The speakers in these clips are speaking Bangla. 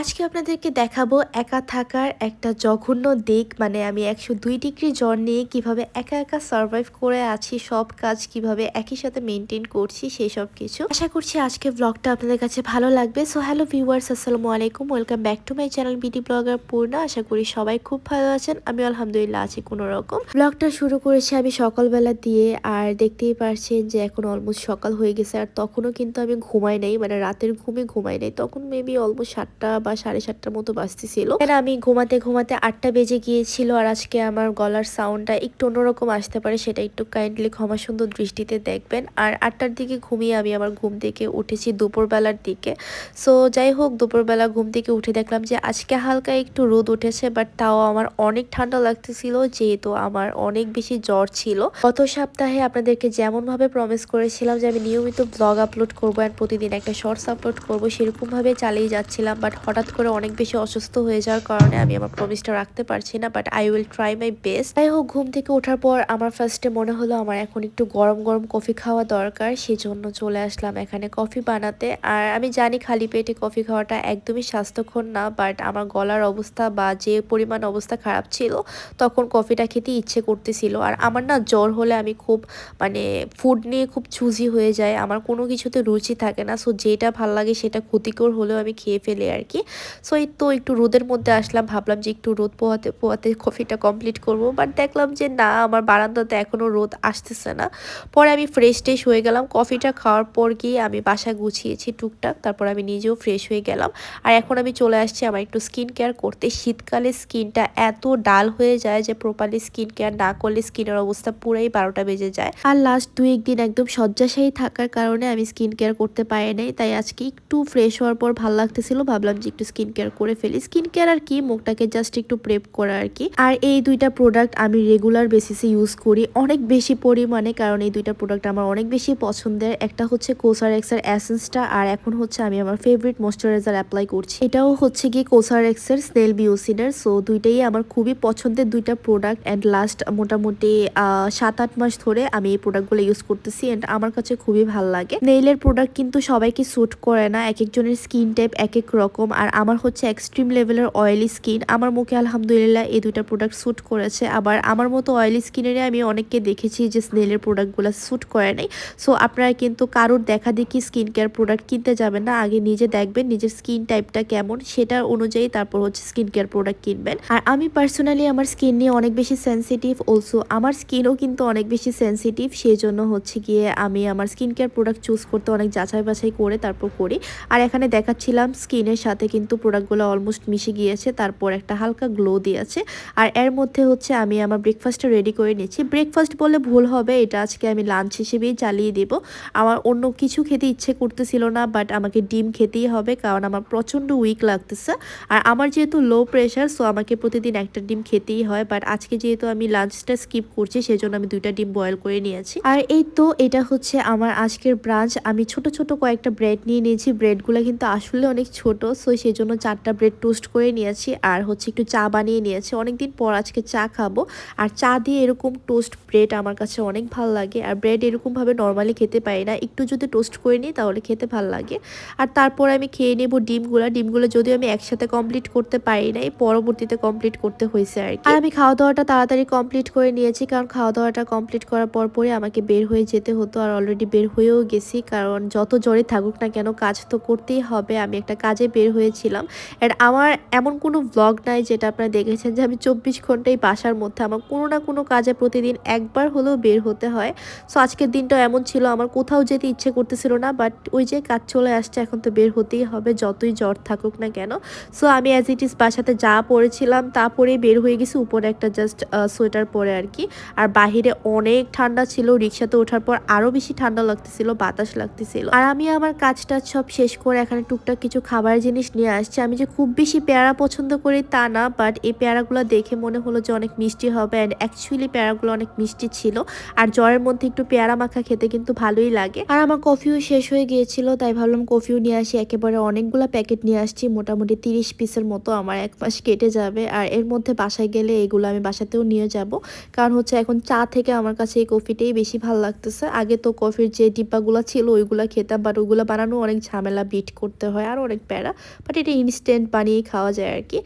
আজকে আপনাদেরকে দেখাবো একা থাকার একটা জঘন্য দিক মানে আমি একশো দুই ডিগ্রি জ্বর নিয়ে কীভাবে একা একা সার্ভাইভ করে আছি, সব কাজ কীভাবে একই সাথে মেনটেন করছি, সেই সব কিছু। আশা করছি আজকে ব্লগটা আপনাদের কাছে ভালো লাগবে। সো হ্যালো ভিউয়ার্স আসসালামু আলাইকুম। Welcome back to my channel BD blogger Purna আশা করি সবাই খুব ভালো আছেন। আমি আলহামদুলিল্লাহ আছি কোনো রকম। ব্লগটা শুরু করেছি আমি সকালবেলা দিয়ে, আর দেখতেই পারছেন যে এখন অলমোস্ট সকাল হয়ে গেছে, আর তখনও কিন্তু আমি ঘুমাই নাই মানে রাতের ঘুমে ঘুমাই নাই। তখন মেবি অলমোস্ট সাতটা বা সাড়ে সাতটার মতো বাজতেছিল। আমি ঘুমাতে ঘুমাতে আটটা বেজে গিয়েছিল আর আজকে আমার গলার সাউন্ডটা একটু অন্যরকম আসতে পারে, সেটা একটু কাইন্ডলি ক্ষমা সুন্দর দৃষ্টিতে দেখবেন। আর আটটার দিকে ঘুমিয়ে আমি আমার ঘুম থেকে উঠেছি দুপুরবেলার দিকে। সো যাই হোক, দুপুরবেলা ঘুম থেকে উঠে দেখলাম যে আজকে হালকা একটু রোদ উঠেছে বাট তাও আমার অনেক ঠান্ডা লাগতেছিল, যেহেতু আমার অনেক বেশি জ্বর ছিল। গত সপ্তাহে আপনাদেরকে যেমনভাবে প্রমিস করেছিলাম যে আমি নিয়মিত ব্লগ আপলোড করব আর প্রতিদিন একটা শর্টস আপলোড করব, সেরকমভাবে চালিয়ে যাচ্ছিলাম বাট হঠাৎ করে অনেক বেশি অসুস্থ হয়ে যাওয়ার কারণে আমি আমার প্রমিসটা রাখতে পারছি না but I will try my best যাই হোক, ঘুম থেকে ওঠার পর আমার ফার্স্টে মনে হলো আমার এখন একটু গরম গরম কফি খাওয়া দরকার সেই জন্য চলে আসলাম এখানে কফি বানাতে। আর আমি জানি খালি পেটে কফি খাওয়াটা একদমই স্বাস্থ্যকর না বাট আমার গলার অবস্থা বা যে পরিমাণ অবস্থা খারাপ ছিল, তখন কফিটা খেতে ইচ্ছে করতেছিল। আর আমার না জ্বর হলে আমি খুব মানে ফুড নিয়ে খুব চুজি হয়ে যায় আমার কোনো কিছুতে রুচি থাকে না সো যেটা ভালো লাগে সেটা ক্ষতিকর হলেও আমি খেয়ে ফেলি আর কি। সো এই তো একটু রোদের মধ্যে আসলাম, ভাবলাম যে একটু রোদ পোহাতে পোহাতে কফিটা কমপ্লিট করব। বাট দেখলাম যে না, আমার বারান্দাতে এখনও রোদ আসতেছে না। পরে আমি ফ্রেশ ট্রেশ হয়ে গেলাম কফিটা খাওয়ার পর গিয়ে আমি বাসা গুছিয়েছি টুকটাক, তারপর আমি নিজেও ফ্রেশ হয়ে গেলাম। আর এখন আমি চলে আসছি আমার একটু স্কিন কেয়ার করতে। শীতকালে স্কিনটা এত ডাল হয়ে যায় যে প্রপারলি স্কিন কেয়ার না করলে স্কিনের অবস্থা পুরাই বারোটা বেজে যায়। আর লাস্ট দুই একদিন একদম শয্যাশায়ী থাকার কারণে আমি স্কিন কেয়ার করতে পারি নাই, তাই আজকে একটু ফ্রেশ হওয়ার পর ভালো লাগতেছিল, ভাবলাম যে একটু স্কিন কেয়ার করে ফেলি। স্কিন কেয়ার আর কি, মুখটাকে জাস্ট একটু প্রেপ করা আর কি। আর এই দুইটা প্রোডাক্ট আমি রেগুলার বেসিসে ইউজ করি অনেক বেশি পরিমাণে, কারণ এই দুইটা প্রোডাক্ট আমার অনেক বেশি পছন্দের। একটা হচ্ছে কোসার এক্সের অ্যাসেন্সটা আর এখন হচ্ছে আমি আমার ফেভারিট ময়শ্চারাইজার অ্যাপ্লাই করছি। এটাও হচ্ছে গিয়ে কোসার এক্সের স্নেল বিওসিডার সো দুইটাই আমার খুবই পছন্দের দুইটা প্রোডাক্ট অ্যান্ড লাস্ট মোটামুটি সাত আট মাস ধরে আমি এই প্রোডাক্টগুলো ইউজ করতেছি অ্যান্ড আমার কাছে খুবই ভালো লাগে। নেইলের প্রোডাক্ট কিন্তু সবাইকে স্যুট করে না এক একজনের স্কিন টাইপ এক এক রকম, আর আমার হচ্ছে এক্সট্রিম লেভেলের অয়েলি স্কিন আমার মুখে আলহামদুলিল্লাহ এই দুইটা প্রোডাক্ট স্যুট করেছে। আবার আমার মতো অয়েলি স্কিনেরে আমি অনেককে দেখেছি যে স্নেলের প্রোডাক্টগুলো স্যুট করে নাই। সো আপনারা কিন্তু কারোর দেখা দেখি স্কিন কেয়ার প্রোডাক্ট কিনতে যাবেন না। আগে নিজে দেখবেন নিজের স্কিন টাইপটা কেমন সেটার অনুযায়ী তারপর হচ্ছে স্কিন কেয়ার প্রোডাক্ট কিনবেন। আর আমি পার্সোনালি আমার স্কিন নিয়ে অনেক বেশি সেন্সিটিভ অলসো আমার স্কিনও কিন্তু অনেক বেশি সেন্সিটিভ সেই জন্য হচ্ছে গিয়ে আমি আমার স্কিন কেয়ার প্রোডাক্ট চুজ করতে অনেক যাচাই বাছাই করে তারপর করি। আর এখানে দেখাচ্ছিলাম স্কিনের সাথে কিন্তু প্রোডাক্টগুলো অলমোস্ট মিশে গিয়েছে, তারপর একটা হালকা গ্লো দিয়েছে। আর এর মধ্যে হচ্ছে আমি আমার ব্রেকফাস্টটা রেডি করে নিচ্ছি। ব্রেকফাস্ট বলে ভুল হবে, এটা আজকে আমি লাঞ্চ হিসেবেই চালিয়ে দেব। আমার অন্য কিছু খেতে ইচ্ছে করতেছিল না বাট আমাকে ডিম খেতেই হবে, কারণ আমার প্রচণ্ড উইক লাগতেছে। আর আমার যেহেতু লো প্রেশার সো আমাকে প্রতিদিন একটা ডিম খেতেই হয় বাট আজকে যেহেতু আমি লাঞ্চটা স্কিপ করছি, সেজন্য আমি দুইটা ডিম বয়েল করে নিয়েছি। আর এই তো এটা হচ্ছে আমার আজকের ব্রাঞ্চ আমি ছোট ছোট কয়েকটা ব্রেড নিয়ে নিয়েছি। ব্রেডগুলো কিন্তু আসলে অনেক ছোট সো সেই জন্য চারটা ব্রেড টোস্ট করে নিয়েছি আর হচ্ছে একটু চা বানিয়ে নিয়েছি। অনেকদিন পর আজকে চা খাব। আর চা দিয়ে এরকম টোস্ট ব্রেড আমার কাছে অনেক ভালো লাগে। আর ব্রেড এরকমভাবে নর্মালি খেতে পারি না। একটু যদি টোস্ট করে নিই তাহলে খেতে ভালো লাগে। আর তারপর আমি খেয়ে নেব ডিমগুলো। ডিমগুলো যদিও আমি একসাথে কমপ্লিট করতে পারি নাই, পরবর্তীতে কমপ্লিট করতে হয়েছে আর আর আমি খাওয়া দাওয়াটা তাড়াতাড়ি কমপ্লিট করে নিয়েছি, কারণ খাওয়া দাওয়াটা কমপ্লিট করার পর পরে আমাকে বের হয়ে যেতে হতো। আর অলরেডি বের হয়েও গেছি, কারণ যত জ্বরে থাকুক না কেন কাজ তো করতেই হবে। আমি একটা কাজে বের হয়েছিলাম আর আমার এমন কোনো ব্লগ নাই যেটা আপনারা দেখেছেন যে আমি চব্বিশ ঘন্টাই বাসার মধ্যে। আমার কোনো না কোনো কাজে প্রতিদিন একবার হলেও বের হতে হয়। সো আজকের দিনটা এমন ছিল, আমার কোথাও যেতে ইচ্ছে করতেছিল না বাট ওই যে কাজ চলে আসছে, এখন তো বের হতেই হবে, যতই জ্বর থাকুক না কেন। সো আমি অ্যাজ ইট ইজ বাসাতে যা পরেছিলাম তা পরেই বের হয়ে গেছি, উপরে একটা জাস্ট সোয়েটার পরে আর কি। আর বাহিরে অনেক ঠান্ডা ছিল, রিক্সাতে ওঠার পর আরও বেশি ঠান্ডা লাগতেছিল, বাতাস লাগতেছিল। আর আমি আমার কাজটা সব শেষ করে এখানে টুকটাক কিছু খাবার জিনিস নিয়ে আসছি। আমি যে খুব বেশি পেয়ারা পছন্দ করি তা না বাট এই পেয়ারাগুলো দেখে মনে হলো যে অনেক মিষ্টি হবে অ্যান্ড অ্যাকচুয়ালি পেয়ারাগুলো অনেক মিষ্টি ছিল। আর জ্বরের মধ্যে একটু পেয়ারা মাখা খেতে কিন্তু ভালোই লাগে। আর আমার কফিও শেষ হয়ে গিয়েছিল, তাই ভাবলাম কফিও নিয়ে আসি। একেবারে অনেকগুলো প্যাকেট নিয়ে আসছি, মোটামুটি তিরিশ পিসের মতো আমার এক মাস কেটে যাবে। আর এর মধ্যে বাসায় গেলে এগুলো আমি বাসাতেও নিয়ে যাব। কারণ হচ্ছে এখন চা থেকে আমার কাছে এই কফিটাই বেশি ভালো লাগতেছে। আগে তো কফির যে ডিব্বাগুলো ছিল ওইগুলো খেতাম বাট ওইগুলো বানানো অনেক ঝামেলা বিট করতে হয়, আর অনেক প্যারা। বাট এটা ইনস্ট্যান্ট বানিয়ে খাওয়া যায় আর কি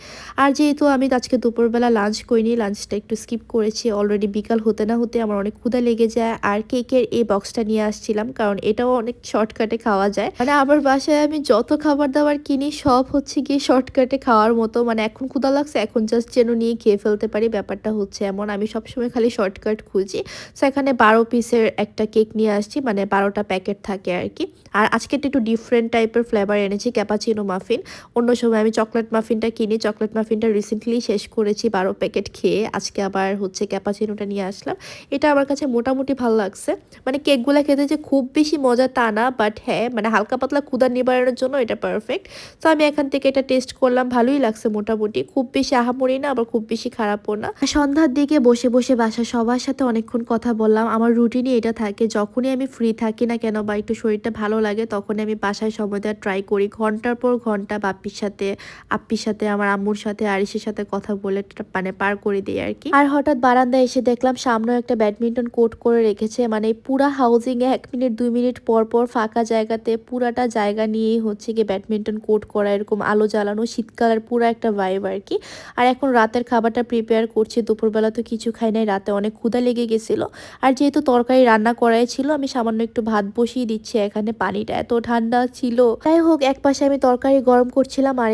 আর যেহেতু আমি আজকে দুপুরবেলা লাঞ্চ করিনি লাঞ্চটা একটু স্কিপ করেছি অলরেডি বিকাল হতে না হতে আমার অনেক ক্ষুদা লেগে যায়। আর কেকের এই বক্সটা নিয়ে আসছিলাম, কারণ এটাও অনেক শর্টকাটে খাওয়া যায়। মানে আমার বাসায় আমি যত খাবার দাবার কিনি, সব হচ্ছে গিয়ে শর্টকাটে খাওয়ার মতো। মানে এখন ক্ষুদা লাগছে, এখন জাস্ট যেন নিয়ে খেয়ে ফেলতে পারি, ব্যাপারটা হচ্ছে এমন। আমি সবসময় খালি শর্টকাট খুঁজি। সো এখানে বারো পিসের একটা কেক নিয়ে আসছি মানে বারোটা প্যাকেট থাকে আর কি আর আজকে একটু ডিফারেন্ট টাইপের ফ্লেভার এনেছি ক্যাপাচিনো মাফিন অন্য সময় আমি চকলেট মাফিনটা কিনি চকলেট মাফিনটা রিসেন্টলি শেষ করেছি বারো প্যাকেট খেয়ে। আজকে আবার হচ্ছে ক্যাপাচিনোটা নিয়ে আসলাম। এটা আমার কাছে মোটামুটি ভালো লাগছে। মানে কেকগুলো খেতে যে খুব বেশি মজা তা না বাট হ্যাঁ মানে হালকা পাতলা ক্ষুদা নিবারণের জন্য এটা পারফেক্ট তো আমি এখান থেকে এটা টেস্ট করলাম, ভালোই লাগছে মোটামুটি। খুব বেশি আহামরি না, আবার খুব বেশি খারাপও না। সন্ধ্যার দিকে বসে বসে বাসা সবার সাথে অনেকক্ষণ কথা বললাম। আমার রুটিনই এটা থাকে, যখনই আমি ফ্রি থাকি না কেন বা একটু শরীরটা ভালো লাগে, তখনই আমি বাসায় সময় দেওয়ার ট্রাই করি। ঘণ্টার পর ঘণ্টা বাপ্পির সাথে, আপ্পির সাথে, আমার আম্মুর সাথে আরিসের সাথে কথা বলে মানে পার করে দিই আর কি। আর হঠাৎ বারান্দায় এসে দেখলাম সামনে একটা ব্যাডমিন্টন কোর্ট করে রেখেছে মানে পুরা হাউজিং এ এক মিনিট, দুই মিনিট পর পর ফাঁকা জায়গাতে পুরাটা জায়গা নিয়েই হচ্ছে গিয়ে ব্যাডমিন্টন কোর্ট করা, এরকম আলো জ্বালানো, শীতকালের পুরো একটা ভাইব আর কি। আর এখন রাতের খাবারটা প্রিপেয়ার করছি, দুপুরবেলা তো কিছু খাই নাই, রাতে অনেক ক্ষুধা লেগে গেছিল। আর যেহেতু তরকারি রান্না করাই ছিল, আমি সামান্য একটু ভাত বসিয়ে দিচ্ছি, এখানে পানিটা এত ঠান্ডা ছিল। যাই হোক, এক পাশে আমি তরকারি গরম করছিলাম আর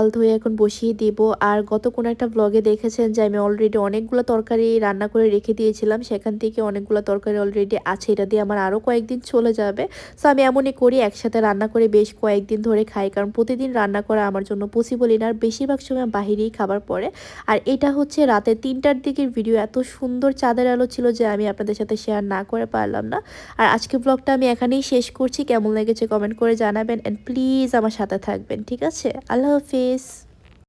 চাল ধুয়ে এখন বসিয়ে দিব। আর গত কোনো একটা ব্লগে দেখেছেন যে, আমি অলরেডি অনেকগুলো তরকারি রান্না করে রেখে দিয়েছিলাম। সেখান থেকে অনেকগুলো তরকারি অলরেডি আছে। এটা দিয়ে আমার আরও কয়েকদিন চলে যাবে। সো আমি এমনই করি, একসাথে রান্না করে বেশ কয়েকদিন ধরে খাই। কারণ প্রতিদিন রান্না করা আমার জন্য পসিবলই না। আর বেশিরভাগ সময় বাহিরেই খাবার পরে আর এটা হচ্ছে রাতে তিনটার দিকের ভিডিও এত সুন্দর চাঁদের আলো ছিল যে, আমি আপনাদের সাথে শেয়ার না করে পারলাম না। আর আজকে ব্লগটা আমি এখানেই শেষ করছি। কেমন লেগেছে কমেন্ট করে জানাবেন। অ্যান্ড প্লিজ আমার সাথে থাকবেন। ঠিক আছে? আল্লাহ হাফিজ। です。